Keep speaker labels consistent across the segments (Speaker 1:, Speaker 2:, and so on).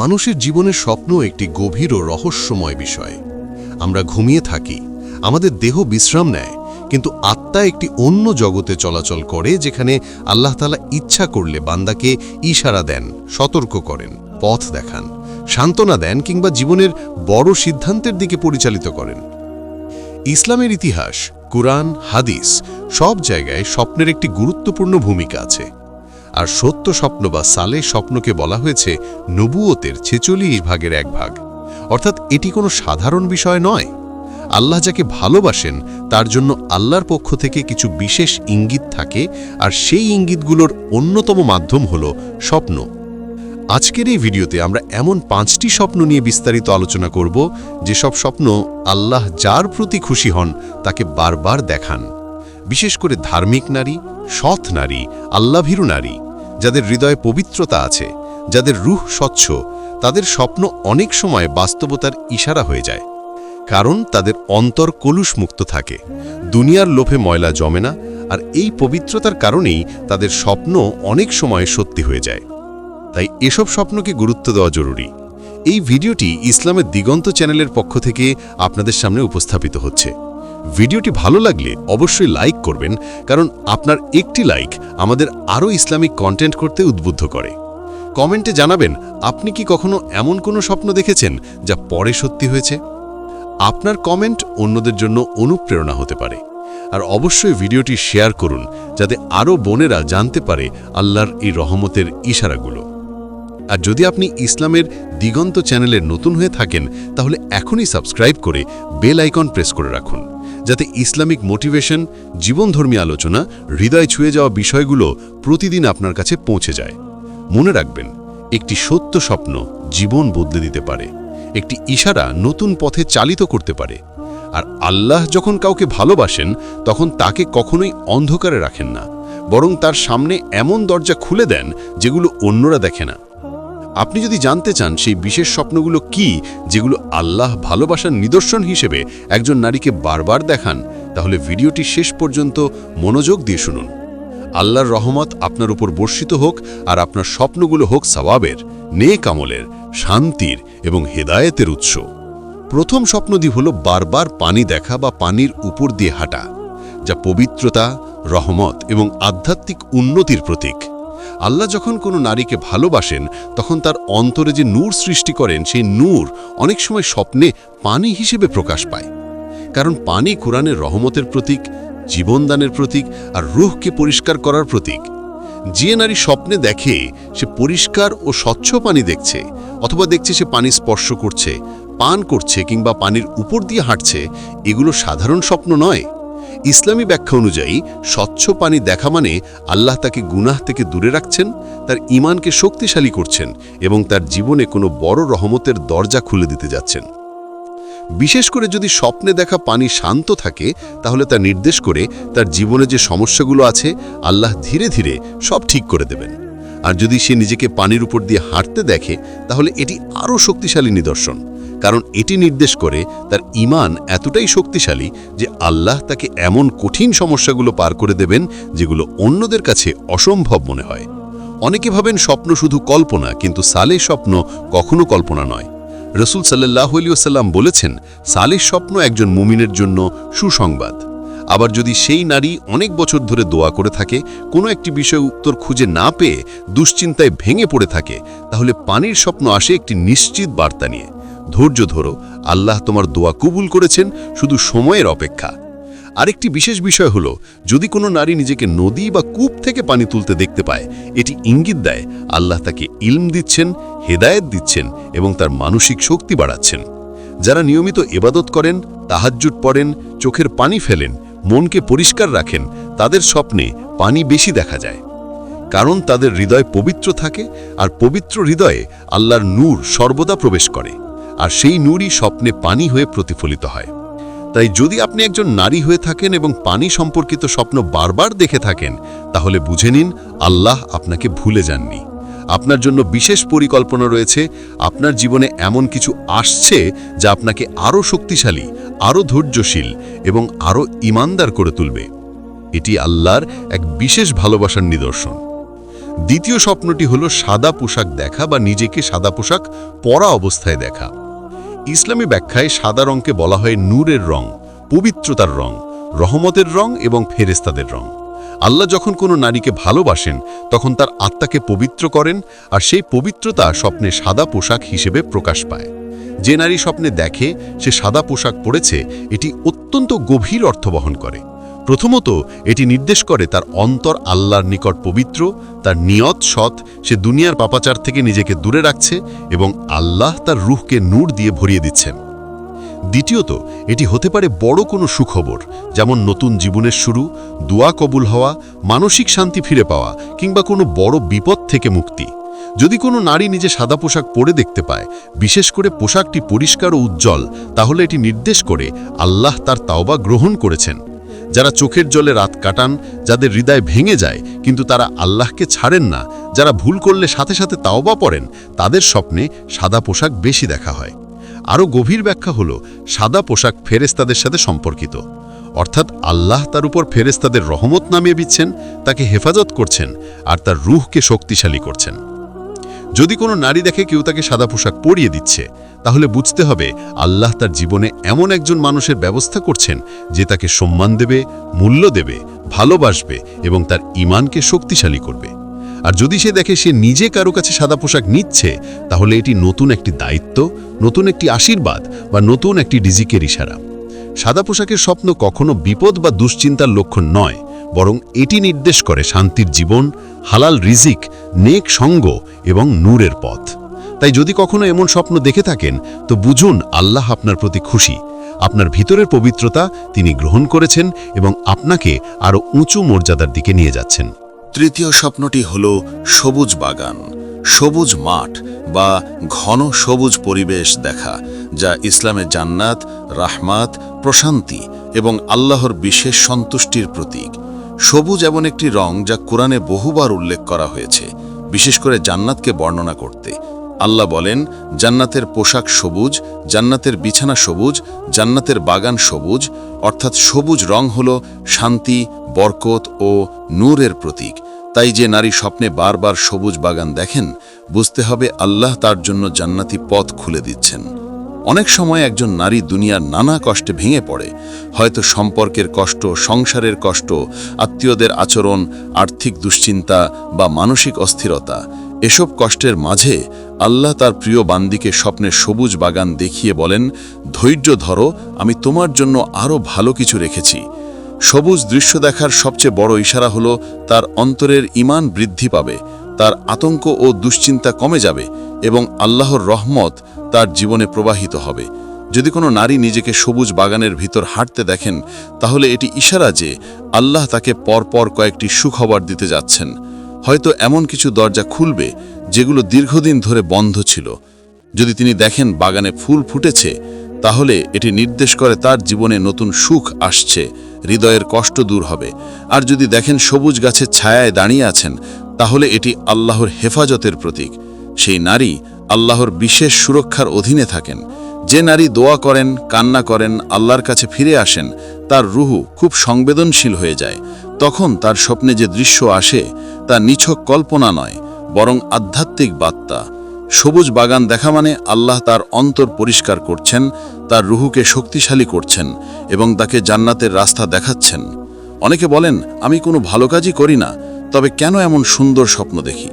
Speaker 1: মানুষের জীবনের স্বপ্ন একটি গভীর ও রহস্যময় বিষয়। আমরা ঘুমিয়ে থাকি, আমাদের দেহ বিশ্রাম নেয়, কিন্তু আত্মা একটি অন্য জগতে চলাচল করে যেখানে আল্লাহ তালা ইচ্ছা করলে বান্দাকে ইশারা দেন, সতর্ক করেন, পথ দেখান, সান্ত্বনা দেন কিংবা জীবনের বড় সিদ্ধান্তের দিকে পরিচালিত করেন। ইসলামের ইতিহাস, কুরআন, হাদিস সব জায়গায় স্বপ্নের একটি গুরুত্বপূর্ণ ভূমিকা আছে। আর সত্য স্বপ্ন বা সালে স্বপ্নকে বলা হয়েছে নবুয়তের ছেচল্লিশ ভাগের এক ভাগ। অর্থাৎ এটি কোনো সাধারণ বিষয় নয়। আল্লাহ যাকে ভালোবাসেন, তার জন্য আল্লাহর পক্ষ থেকে কিছু বিশেষ ইঙ্গিত থাকে আর সেই ইঙ্গিতগুলোর অন্যতম মাধ্যম হল স্বপ্ন। আজকের এই ভিডিওতে আমরা এমন পাঁচটি স্বপ্ন নিয়ে বিস্তারিত আলোচনা করব, যেসব স্বপ্ন আল্লাহ যার প্রতি খুশি হন, তাকে বারবার দেখান। বিশেষ করে ধার্মিক নারী, সৎ নারী, আল্লাভীরু নারী যাদের হৃদয়ে পবিত্রতা আছে, যাদের রুহ স্বচ্ছ, তাদের স্বপ্ন অনেক সময় বাস্তবতার ইশারা হয়ে যায়। কারণ তাদের অন্তর কলুষ মুক্ত থাকে, দুনিয়ার লোভে ময়লা জমে না, আর এই পবিত্রতার কারণেই তাদের স্বপ্ন অনেক সময় সত্যি হয়ে যায়। তাই এসব স্বপ্নকে গুরুত্ব দেওয়া জরুরি। এই ভিডিওটি ইসলামের দিগন্ত চ্যানেলের পক্ষ থেকে আপনাদের সামনে উপস্থাপিত হচ্ছে। ভিডিওটি ভালো লাগলে অবশ্যই লাইক করবেন, কারণ আপনার একটি লাইক আমাদের আরও ইসলামিক কন্টেন্ট করতে উদ্বুদ্ধ করে। কমেন্টে জানাবেন, আপনি কি কখনো এমন কোনো স্বপ্ন দেখেছেন যা পরে সত্যি হয়েছে? আপনার কমেন্ট অন্যদের জন্য অনুপ্রেরণা হতে পারে। আর অবশ্যই ভিডিওটি শেয়ার করুন, যাতে আরও বোনেরা জানতে পারে আল্লাহর এই রহমতের ইশারাগুলো। আর যদি আপনি ইসলামের দিগন্ত চ্যানেলের নতুন হয়ে থাকেন, তাহলে এখনই সাবস্ক্রাইব করে বেল আইকন প্রেস করে রাখুন। যাতে ইসলামিক মোটিভেশন, জীবনধর্মী আলোচনা, হৃদয় ছুঁয়ে যাওয়া বিষয়গুলো প্রতিদিন আপনার কাছে পৌঁছে যায়। মনে রাখবেন, একটি সত্য স্বপ্ন জীবন বদলে দিতে পারে, একটি ইশারা নতুন পথে চালিত করতে পারে, আর আল্লাহ যখন কাউকে ভালোবাসেন, তখন তাকে কখনোই অন্ধকারে রাখেন না, বরং তার সামনে এমন দরজা খুলে দেন যেগুলো অন্যরা দেখে না। আপনি যদি জানতে চান সেই বিশেষ স্বপ্নগুলো কি, যেগুলো আল্লাহ ভালোবাসার নিদর্শন হিসেবে একজন নারীকে বারবার দেখান, তাহলে ভিডিওটি শেষ পর্যন্ত মনোযোগ দিয়ে শুনুন। আল্লাহর রহমত আপনার উপর বর্ষিত হোক আর আপনার স্বপ্নগুলো হোক সওয়াবের নে কামলের শান্তির এবং হেদায়েতের উৎস। প্রথম স্বপ্নদ্বীপ হল বারবার পানি দেখা বা পানির উপর দিয়ে হাঁটা, যা পবিত্রতা, রহমত এবং আধ্যাত্মিক উন্নতির প্রতীক। আল্লাহ যখন কোনো নারীকে ভালোবাসেন, তখন তার অন্তরে যে নূর সৃষ্টি করেন, সেই নূর অনেক সময় স্বপ্নে পানি হিসেবে প্রকাশ পায়। কারণ পানি কোরআনের রহমতের প্রতীক, জীবনদানের প্রতীক আর রুহকে পরিষ্কার করার প্রতীক। যে নারী স্বপ্নে দেখে, সে পরিষ্কার ও স্বচ্ছ পানি দেখছে, অথবা দেখছে সে পানি স্পর্শ করছে, পান করছে কিংবা পানির উপর দিয়ে হাঁটছে, এগুলো সাধারণ স্বপ্ন নয়। ইসলামী ব্যাখ্যা অনুযায়ী, স্বচ্ছ পানি দেখা মানে আল্লাহ তাকে গুনাহ থেকে দূরে রাখছেন, তার ইমানকে শক্তিশালী করছেন এবং তার জীবনে কোনো বড় রহমতের দরজা খুলে দিতে যাচ্ছেন। বিশেষ করে যদি স্বপ্নে দেখা পানি শান্ত থাকে, তাহলে তা নির্দেশ করে তার জীবনে যে সমস্যাগুলো আছে, আল্লাহ ধীরে ধীরে সব ঠিক করে দেবেন। আর যদি সে নিজেকে পানির উপর দিয়ে হাঁটতে দেখে, তাহলে এটি আরও শক্তিশালী নিদর্শন। কারণ এটি নির্দেশ করে তার ইমান এতটাই শক্তিশালী যে আল্লাহ তাকে এমন কঠিন সমস্যাগুলো পার করে দেবেন যেগুলো অন্যদের কাছে অসম্ভব মনে হয়। অনেকে ভাবেন স্বপ্ন শুধু কল্পনা, কিন্তু সালে স্বপ্ন কখনো কল্পনা নয়। রসুল সাল্লাহ আলিয়াল্লাম বলেছেন সালের স্বপ্ন একজন মুমিনের জন্য সুসংবাদ। আবার যদি সেই নারী অনেক বছর ধরে দোয়া করে থাকে, কোনো একটি বিষয় উত্তর খুঁজে না পেয়ে দুশ্চিন্তায় ভেঙে পড়ে থাকে, তাহলে পানির স্বপ্ন আসে একটি নিশ্চিত বার্তা নিয়ে। ধৈর্য ধরো, আল্লাহ তোমার দোয়া কবুল করেছেন, শুধু সময়ের অপেক্ষা। আরেকটি বিশেষ বিষয় হলো, যদি কোনো নারী নিজেকে নদী বা কূপ থেকে পানি তুলতে দেখতে পায়, এটি ইঙ্গিত দেয়, আল্লাহ তাকে ইলম দিচ্ছেন, হেদায়েত দিচ্ছেন এবং তার মানসিক শক্তি বাড়াচ্ছেন। যারা নিয়মিত এবাদত করেন, তাহাজ্জুদ পড়েন, চোখের পানি ফেলেন, মনকে পরিষ্কার রাখেন, তাদের স্বপ্নে পানি বেশি দেখা যায়। কারণ তাদের হৃদয় পবিত্র থাকে, আর পবিত্র হৃদয়ে আল্লাহর নূর সর্বদা প্রবেশ করে। আর সেই নূরই স্বপ্নে পানি হয়ে প্রতিফলিত হয়। তাই যদি আপনি একজন নারী হয়ে থাকেন এবং পানি সম্পর্কিত স্বপ্ন বারবার দেখে থাকেন, তাহলে বুঝে নিন আল্লাহ আপনাকে ভুলে যাননি। আপনার জন্য বিশেষ পরিকল্পনা রয়েছে, আপনার জীবনে এমন কিছু আসছে যা আপনাকে আরও শক্তিশালী, আরও ধৈর্যশীল এবং আরও ইমানদার করে তুলবে। এটি আল্লাহর এক বিশেষ ভালোবাসার নিদর্শন। দ্বিতীয় স্বপ্নটি হলো সাদা পোশাক দেখা বা নিজেকে সাদা পোশাক পরা অবস্থায় দেখা। ইসলামী ব্যাখ্যায় সাদা রঙকে বলা হয় নূরের রং, পবিত্রতার রং, রহমতের রং এবং ফেরেস্তাদের রং। আল্লাহ যখন কোনো নারীকে ভালোবাসেন, তখন তার আত্মাকে পবিত্র করেন আর সেই পবিত্রতা স্বপ্নে সাদা পোশাক হিসেবে প্রকাশ পায়। যে নারী স্বপ্নে দেখে সে সাদা পোশাক পরেছে, এটি অত্যন্ত গভীর অর্থ বহন করে। প্রথমত, এটি নির্দেশ করে তার অন্তর আল্লাহর নিকট পবিত্র, তার নিয়ত সৎ, সে দুনিয়ার পাপাচার থেকে নিজেকে দূরে রাখছে এবং আল্লাহ তার রুহকে নূর দিয়ে ভরিয়ে দিচ্ছেন। দ্বিতীয়ত, এটি হতে পারে বড় কোনো সুখবর, যেমন নতুন জীবনের শুরু, দোয়া কবুল হওয়া, মানসিক শান্তি ফিরে পাওয়া, কিংবা কোনো বড় বিপদ থেকে মুক্তি। যদি কোনো নারী নিজে সাদা পোশাক পরে দেখতে পায়, বিশেষ করে পোশাকটি পরিষ্কার ও উজ্জ্বল, তাহলে এটি নির্দেশ করে আল্লাহ তার তাওবা গ্রহণ করেছেন। যারা চোখের জলে রাত কাটান, যাদের হৃদয় ভেঙে যায়, কিন্তু তারা আল্লাহকে ছাড়েন না, যারা ভুল করলে সাথে সাথে তাওবা পড়েন, তাদের স্বপ্নে সাদা পোশাক বেশি দেখা হয়। আরও গভীর ব্যাখ্যা হল, সাদা পোশাক ফেরেস্তাদের সাথে সম্পর্কিত। অর্থাৎ আল্লাহ তার উপর ফেরেস্তাদের রহমত নামিয়ে দিচ্ছেন, তাকে হেফাজত করছেন, আর তার রুহকে শক্তিশালী করছেন। যদি কোনো নারী দেখে কেউ তাকে সাদা পোশাক পরিয়ে দিচ্ছে তাহলে বুঝতে হবে আল্লাহ তার জীবনে এমন একজন মানুষের ব্যবস্থা করছেন যে তাকে সম্মান দেবে, মূল্য দেবে, ভালোবাসবে এবং তার ইমানকে শক্তিশালী করবে। আর যদি সে দেখে সে নিজে কারও কাছে সাদা পোশাক নিচ্ছে, তাহলে এটি নতুন একটি দায়িত্ব, নতুন একটি আশীর্বাদ বা নতুন একটি ডিজিকের ইশারা। সাদা পোশাকের স্বপ্ন কখনো বিপদ বা দুশ্চিন্তার লক্ষণ নয়, বরং এটি নির্দেশ করে শান্তির জীবন, হালাল রিজিক, নেক সঙ্গ এবং নূরের পথ। তাই যদি কখনো এমন স্বপ্ন দেখে থাকেন, তো বুঝুন আল্লাহ আপনার প্রতি খুশি। আপনার ভিতরের পবিত্রতা তিনি গ্রহণ করেছেন এবং আপনাকে আরও উঁচু মর্যাদার দিকে নিয়ে যাচ্ছেন।
Speaker 2: তৃতীয় স্বপ্নটি হল সবুজ বাগান, সবুজ মাঠ বা ঘন সবুজ পরিবেশ দেখা, যা ইসলামের জান্নাত, রাহমাত, প্রশান্তি এবং আল্লাহর বিশেষ সন্তুষ্টির প্রতীক। সবুজ এমন একটি রং যা কোরআনে বহুবার উল্লেখ করা হয়েছে, বিশেষ করে জান্নাতকে বর্ণনা করতে। আল্লাহ বলেন, জান্নাতের পোশাক সবুজ, জান্নাতের বিছানা সবুজ, জান্নাতের বাগান সবুজ, অর্থাৎ সবুজ রং হল শান্তি, বরকত ও নূরের প্রতীক। তাই যে নারী স্বপ্নে বারবার সবুজ বাগান দেখেন, বুঝতে হবে আল্লাহ তার জন্য জান্নাতি পথ খুলে দিচ্ছেন। অনেক সময় একজন নারী দুনিয়ার নানা কষ্টে ভেঙে পড়ে। হয়তো সম্পর্কের কষ্ট, সংসারের কষ্ট, আত্মীয়দের আচরণ, আর্থিক দুশ্চিন্তা বা মানসিক অস্থিরতা, এসব কষ্টের মাঝে আল্লাহ তার প্রিয় বান্দিকে স্বপ্নের সবুজ বাগান দেখিয়ে বলেন, ধৈর্য ধরো, আমি তোমার জন্য আরও ভালো কিছু রেখেছি। সবুজ দৃশ্য দেখার সবচেয়ে বড় ইশারা হলো, তার অন্তরের ইমান বৃদ্ধি পাবে, তার আতঙ্ক ও দুশ্চিন্তা কমে যাবে এবং আল্লাহর রহমত তার জীবনে প্রবাহিত হবে। যদি কোনো নারী নিজেকে সবুজ বাগানের ভিতর হাঁটতে দেখেন, তাহলে এটি ইশারা যে আল্লাহ তাকে পরপর কয়েকটি সুখবর দিতে যাচ্ছেন। হয়তো এমন কিছু দরজা খুলবে যেগুলো দীর্ঘদিন ধরে বন্ধ ছিল। যদি তিনি দেখেন বাগানে ফুল ফুটেছে, তাহলে এটি নির্দেশ করে তার জীবনে নতুন সুখ আসছে, হৃদয়ের কষ্ট দূর হবে। আর যদি দেখেন সবুজ গাছের ছায়ায় দাঁড়িয়ে আছেন, তাহলে এটি আল্লাহর হেফাজতের প্রতীক। সেই নারী আল্লাহর বিশেষ সুরক্ষার অধীনে থাকেন। যে নারী দোয়া করেন, কান্না করেন, আল্লাহর কাছে ফিরে আসেন, তার রুহু খুব সংবেদনশীল হয়ে যায়। তখন তার স্বপ্নে যে দৃশ্য আসে, তা নিছক কল্পনা নয়, বরং আধ্যাত্মিক বার্তা। সবুজ বাগান দেখা মানে আল্লাহ তার অন্তর পরিষ্কার করছেন, তার রুহুকে শক্তিশালী করছেন এবং তাকে জান্নাতের রাস্তা দেখাচ্ছেন। অনেকে বলেন, আমি কোনো ভালো কাজই করি না, তবে কেন এমন সুন্দর স্বপ্ন দেখি?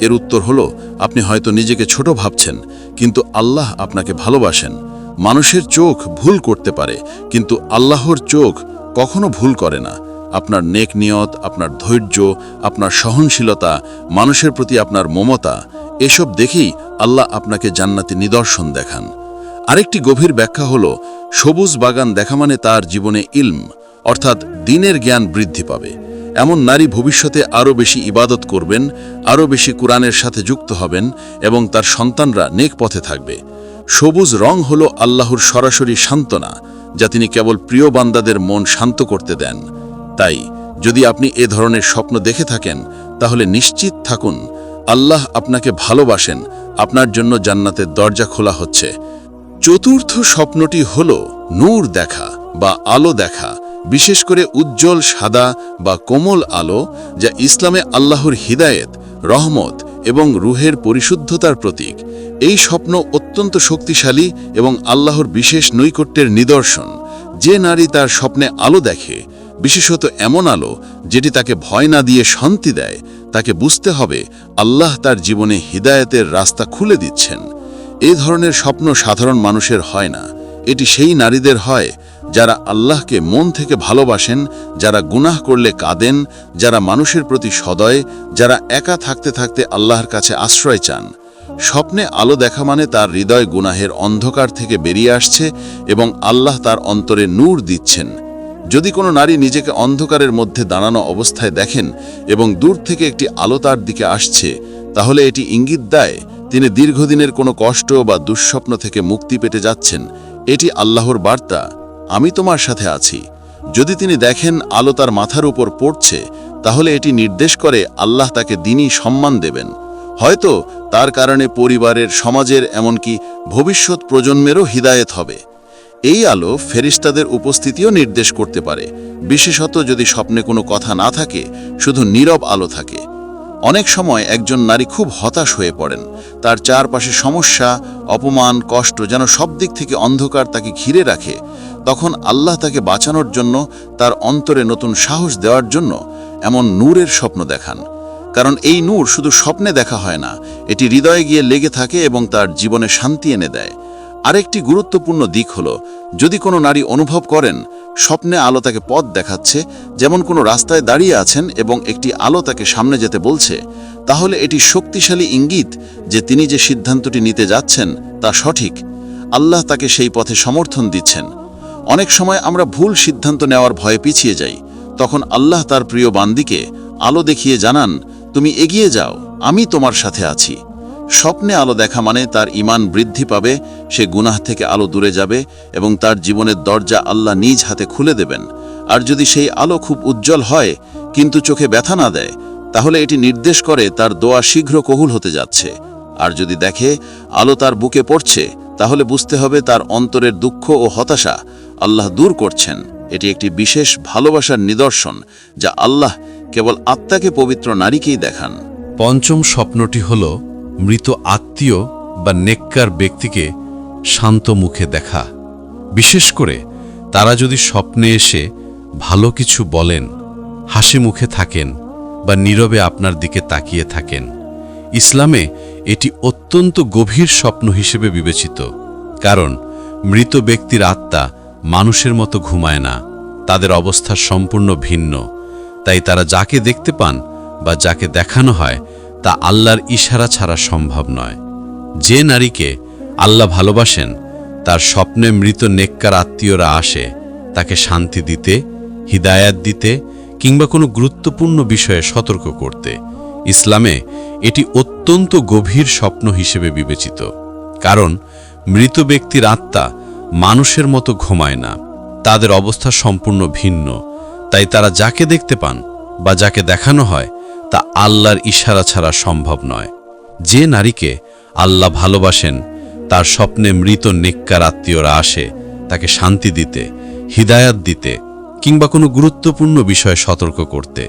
Speaker 2: এর উত্তর হলো, আপনি হয়তো নিজেকে ছোট ভাবছেন, কিন্তু আল্লাহ আপনাকে ভালোবাসেন। মানুষের চোখ ভুল করতে পারে, কিন্তু আল্লাহর চোখ কখনো ভুল করে না। আপনার নেক নিয়ত, আপনার ধৈর্য, আপনার সহনশীলতা, মানুষের প্রতি আপনার মমতা, এসব দেখেই আল্লাহ আপনাকে জান্নাতি নিদর্শন দেখান। আরেকটি গভীর ব্যাখ্যা হল, সবুজ বাগান দেখা মানে তার জীবনে ইলম, অর্থাৎ দিনের জ্ঞান বৃদ্ধি পাবে। এমন নারী ভবিষ্যতে আরও বেশি ইবাদত করবেন, আরও বেশি কোরআনের সাথে যুক্ত হবেন এবং তার সন্তানরা নেক পথে থাকবে। সবুজ রং হল আল্লাহর সরাসরি সান্ত্বনা, যা তিনি কেবল প্রিয় বান্দাদের মন শান্ত করতে দেন। তাই যদি আপনি এ ধরনের স্বপ্ন দেখে থাকেন, তাহলে নিশ্চিত থাকুন, আল্লাহ আপনাকে ভালোবাসেন, আপনার জন্য জান্নাতের দরজা খোলা হচ্ছে। চতুর্থ স্বপ্নটি হল নূর দেখা বা আলো দেখা, বিশেষ করে উজ্জ্বল সাদা বা কোমল আলো, যা ইসলামে আল্লাহর হিদায়েত, রহমত এবং রুহের পরিশুদ্ধতার প্রতীক। এই স্বপ্ন অত্যন্ত শক্তিশালী এবং আল্লাহর বিশেষ নৈকট্যের নিদর্শন। যে নারী তার স্বপ্নে আলো দেখে বিশেষত এমন আলো যেটি তাকে ভয় না দিয়ে শান্তি দেয়, তাকে বুঝতে হবে আল্লাহ তার জীবনে হিদায়তের রাস্তা খুলে দিচ্ছেন। এই ধরনের স্বপ্ন সাধারণ মানুষের হয় না। এটি সেই নারীদের হয় যারা আল্লাহকে মন থেকে ভালোবাসেন, যারা গুনাহ করলে কাঁদেন, যারা মানুষের প্রতি সদয়, যারা একা থাকতে থাকতে আল্লাহর কাছে আশ্রয় চান। স্বপ্নে আলো দেখা মানে তার হৃদয় গুনাহের অন্ধকার থেকে বেরিয়ে আসছে এবং আল্লাহ তার অন্তরে নূর দিচ্ছেন। যদি কোনো নারী নিজেকে অন্ধকারের মধ্যে দাঁড়ানো অবস্থায় দেখেন এবং দূর থেকে একটি আলো তার দিকে আসছে, তাহলে এটি ইঙ্গিত দেয় তিনি দীর্ঘদিনের কোনো কষ্ট বা দুঃস্বপ্ন থেকে মুক্তি পেতে যাচ্ছেন। এটি আল্লাহর বার্তা, আমি তোমার সাথে আছি। যদি তিনি দেখেন আলো তার মাথার উপর পড়ছে, তাহলে এটি নির্দেশ করে আল্লাহ তাকে দিনই সম্মান দেবেন। হয়তো তার কারণে পরিবারের, সমাজের, এমনকি ভবিষ্যৎ প্রজন্মেরও হিদায়েত হবে। এই আলো ফেরিস্তাদের উপস্থিতিও নির্দেশ করতে পারে। বিশেষত যদি স্বপ্নে কোনো কথা না থাকে, শুধু নীরব আলো থাকে। অনেক সময় একজন নারী খুব হতাশ হয়ে পড়েন। তার চারপাশে সমস্যা, অপমান, কষ্ট যেন সব দিক থেকে অন্ধকার তাকে ঘিরে রাখে। তখন আল্লাহ তাকে বাঁচানোর জন্য, তার অন্তরে নতুন সাহস দেওয়ার জন্য এমন নূরের স্বপ্ন দেখান। কারণ এই নূর শুধু স্বপ্নে দেখা হয় না, এটি হৃদয়ে গিয়ে লেগে থাকে এবং তার জীবনে শান্তি এনে দেয়। আরেকটি গুরুত্বপূর্ণ দিক হল, যদি কোনো নারী অনুভব করেন, স্বপ্নে আলো তাকে পথ দেখাচ্ছে, যেমন কোনো রাস্তায় দাঁড়িয়ে আছেন এবং একটি আলো তাকে সামনে যেতে বলছে, তাহলে এটি শক্তিশালী ইঙ্গিত যে তিনি যে সিদ্ধান্তটি নিতে যাচ্ছেন, তা সঠিক। আল্লাহ তাকে সেই পথে সমর্থন দিচ্ছেন। অনেক সময় আমরা ভুল সিদ্ধান্ত নেওয়ার ভয়ে পিছিয়ে যাই, তখন আল্লাহ তার প্রিয় বান্দিকে আলো দেখিয়ে জানান, তুমি এগিয়ে যাও, আমি তোমার সাথে আছি। স্বপ্নে আলো দেখা মানে তার ইমান বৃদ্ধি পাবে, সে গুনাহ থেকে আলো দূরে যাবে এবং তার জীবনের দরজা আল্লাহ নিজ হাতে খুলে দেবেন। আর যদি সেই আলো খুব উজ্জ্বল হয়, কিন্তু চোখে ব্যথা না দেয়, তাহলে এটি নির্দেশ করে তার দোয়া শীঘ্র কহুল হতে যাচ্ছে। আর যদি দেখে আলো তার বুকে পড়ছে, তাহলে বুঝতে হবে তার অন্তরের দুঃখ ও হতাশা আল্লাহ দূর করছেন। এটি একটি বিশেষ ভালোবাসার নিদর্শন, যা আল্লাহ কেবল আত্মাকে পবিত্র নারীকেই দেখান।
Speaker 3: পঞ্চম স্বপ্নটি হল মৃত আত্মীয় বা নেককার ব্যক্তিকে শান্ত মুখে দেখা। বিশেষ করে তারা যদি স্বপ্নে এসে ভালো কিছু বলেন, হাসি মুখে থাকেন বা নীরবে আপনার দিকে তাকিয়ে থাকেন, ইসলামে এটি অত্যন্ত গভীর স্বপ্ন হিসেবে বিবেচিত। কারণ মৃত ব্যক্তির আত্মা মানুষের মতো ঘুমায় না, তাদের অবস্থা সম্পূর্ণ ভিন্ন। তাই তারা যাকে দেখতে পান বা যাকে দেখানো হয় তা আল্লাহর ইশারা ছাড়া সম্ভব নয়। যে নারীকে আল্লাহ ভালোবাসেন, তার স্বপ্নে মৃত নেককার আত্মীয়রা আসে, তাকে শান্তি দিতে, হিদায়াত দিতে কিংবা কোনো গুরুত্বপূর্ণ বিষয়ে সতর্ক করতে। ইসলামে এটি অত্যন্ত গভীর স্বপ্ন হিসেবে বিবেচিত। কারণ মৃত ব্যক্তির আত্মা মানুষের মতো ঘুমায় না। তাদের অবস্থা সম্পূর্ণ ভিন্ন। তাই তারা যাকে দেখতে পান বা যাকে দেখানো হয় তা আল্লাহর ইশারা ছাড়া সম্ভব নয়। যে নারীকে আল্লাহ ভালোবাসেন, তার স্বপ্নে মৃত নেককার আত্মীয়রা আসে, তাকে শান্তি দিতে, হিদায়াত দিতে, কিংবা কোনো গুরুত্বপূর্ণ বিষয়ে সতর্ক করতে।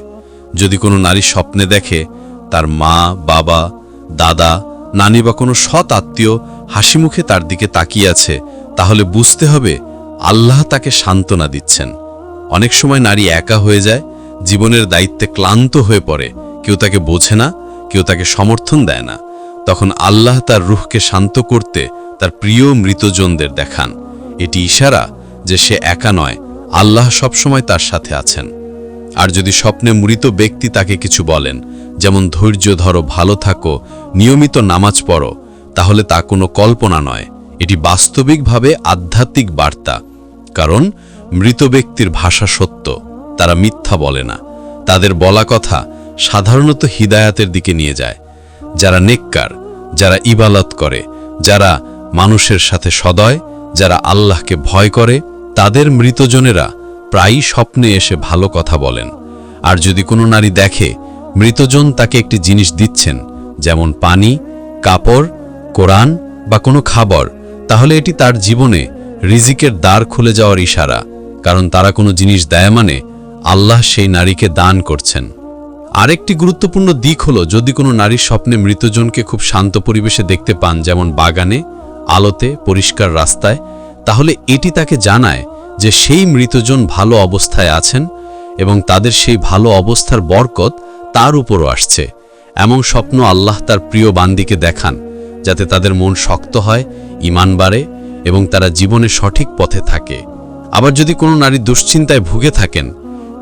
Speaker 3: যদি কোনো নারী স্বপ্নে দেখে, তার মা, বাবা, দাদা, নানি বা কোনো সৎ আত্মীয় হাসি মুখে তার দিকে তাকিয়ে আছে, তাহলে বুঝতে হবে আল্লাহ তাকে সান্ত্বনা দিচ্ছেন। অনেক সময় নারী একা হয়ে যায়, জীবনের দায়িত্বে ক্লান্ত হয়ে পড়ে কেউ তাকে বোঝে না, কেউ তাকে সমর্থন দেয় না। তখন আল্লাহ তার রুহকে শান্ত করতে তার প্রিয় মৃতজনদের দেখান। এটি ইশারা যে সে একা নয়, আল্লাহ সবসময় তার সাথে আছেন। আর যদি স্বপ্নে মৃত ব্যক্তি তাকে কিছু বলেন, যেমন ধৈর্য ধরো, ভালো থাকো, নিয়মিত নামাজ পড়ো, তাহলে তা কোনো কল্পনা নয়। এটি বাস্তবিকভাবে আধ্যাত্মিক বার্তা। কারণ মৃত ব্যক্তির ভাষা সত্য, তারা মিথ্যা বলে না। তাদের বলা কথা সাধারণত হিদায়াতের দিকে নিয়ে যায়, যারা নেককার, যারা ইবালত করে, যারা মানুষের সাথে সদয়, যারা আল্লাহকে ভয় করে, তাদের মৃতজনেরা প্রায়ই স্বপ্নে এসে ভালো কথা বলেন। আর যদি কোনো নারী দেখে মৃতজন তাকে একটি জিনিস দিচ্ছেন, যেমন পানি, কাপড়, কোরআন বা কোনো খাবার, তাহলে এটি তার জীবনে রিজিকের দ্বার খুলে যাওয়ার ইশারা, কারণ তারা কোনো জিনিস দেয় মানে আল্লাহ সেই নারীকে দান করছেন। আরেকটি গুরুত্বপূর্ণ দিক হলো, যদি কোনো নারীর স্বপ্নে মৃতজনকে খুব শান্ত পরিবেশে দেখতে পান, যেমন বাগানে, আলোতে, পরিষ্কার রাস্তায়, তাহলে এটি তাকে জানায় যে সেই মৃতজন ভালো অবস্থায় আছেন এবং তাদের সেই ভালো অবস্থার বরকত তার উপরও আসছে। এমন স্বপ্ন আল্লাহ তার প্রিয় বান্দিকে দেখান, যাতে তাদের মন শক্ত হয় ইমান বাড়ে এবং তারা জীবনে সঠিক পথে থাকে। আবার যদি কোনো নারী দুশ্চিন্তায় ভুগে থাকেন,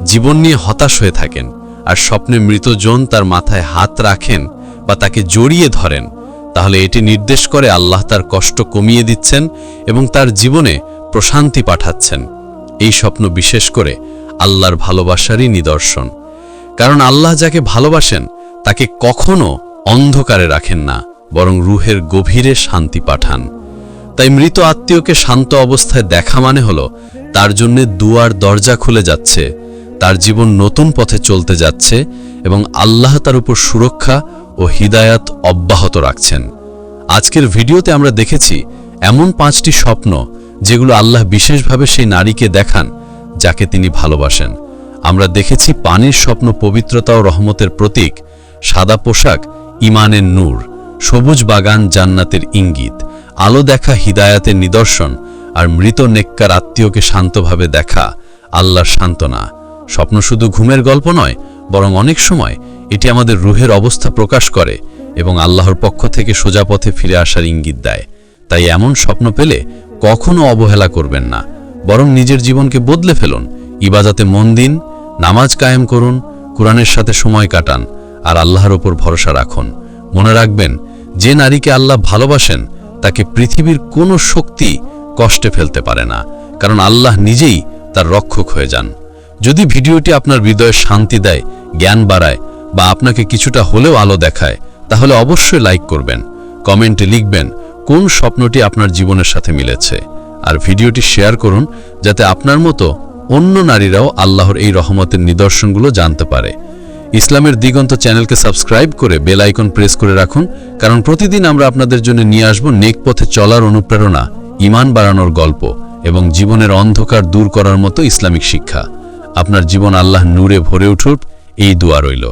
Speaker 3: জীবন নিয়ে হতাশ হয়ে থাকেন আর স্বপ্নে মৃতজন তার মাথায় হাত রাখেন বা তাকে জড়িয়ে ধরেন, তাহলে এটি নির্দেশ করে আল্লাহ তার কষ্ট কমিয়ে দিচ্ছেন এবং তার জীবনে প্রশান্তি পাঠাচ্ছেন। এই স্বপ্ন বিশেষ করে আল্লাহর ভালোবাসারই নিদর্শন। কারণ আল্লাহ যাকে ভালোবাসেন, তাকে কখনো অন্ধকারে রাখেন না, বরং রুহের গভীরে শান্তি পাঠান। তাই মৃত আত্মীয়কে শান্ত অবস্থায় দেখা মানে হল তার জন্য দুয়ার দরজা খুলে যাচ্ছে তার জীবন নতুন পথে চলতে যাচ্ছে এবং আল্লাহ তার উপর সুরক্ষা ও হিদায়াত অব্যাহত রাখছেন। আজকের ভিডিওতে আমরা দেখেছি এমন পাঁচটি স্বপ্ন যেগুলো আল্লাহ বিশেষভাবে সেই নারীকে দেখান যাকে তিনি ভালোবাসেন। আমরা দেখেছি পানির স্বপ্ন পবিত্রতা ও রহমতের প্রতীক, সাদা পোশাক, ইমানের নূর, সবুজ বাগান জান্নাতের ইঙ্গিত, আলো দেখা হিদায়াতের নিদর্শন আর মৃত নেককার আত্মীয়কে শান্তভাবে দেখা, আল্লাহর সান্ত্বনা। স্বপ্ন শুধু ঘুমের গল্প নয়, বরং অনেক সময় এটি আমাদের রুহের অবস্থা প্রকাশ করে এবং আল্লাহর পক্ষ থেকে সোজা পথে ফিরে আসার ইঙ্গিত দেয়। তাই এমন স্বপ্ন পেলে কখনো অবহেলা করবেন না, বরং নিজের জীবনকে বদলে ফেলুন, ইবাদাতে মন দিন, নামাজ কায়েম করুন, কোরআনের সাথে সময় কাটান, আর আল্লাহর ওপর ভরসা রাখুন। মনে রাখবেন, যে নারীকে আল্লাহ ভালোবাসেন, তাকে পৃথিবীর কোনো শক্তি কষ্টে ফেলতে পারে না, কারণ আল্লাহ নিজেই তার রক্ষক হয়ে যান। যদি ভিডিওটি আপনার হৃদয়ে শান্তি দেয়, জ্ঞান বাড়ায় বা আপনাকে কিছুটা হলেও আলো দেখায়, তাহলে অবশ্যই লাইক করবেন, কমেন্টে লিখবেন কোন স্বপ্নটি আপনার জীবনের সাথে মিলেছে। আর ভিডিওটি শেয়ার করুন যাতে আপনার মতো অন্য নারীরাও আল্লাহর এই রহমতের নিদর্শনগুলো জানতে পারে। ইসলামের দিগন্ত চ্যানেলকে সাবস্ক্রাইব করে বেল আইকন প্রেস করে রাখুন, কারণ প্রতিদিন আমরা আপনাদের জন্য নিয়ে আসব নেক পথে চলার অনুপ্রেরণা, ইমান বাড়ানোর গল্প এবং জীবনের অন্ধকার দূর করার মতো ইসলামিক শিক্ষা। আপনার জীবন আল্লাহ নূরে ভরে উঠুক এই দোয়া রইল।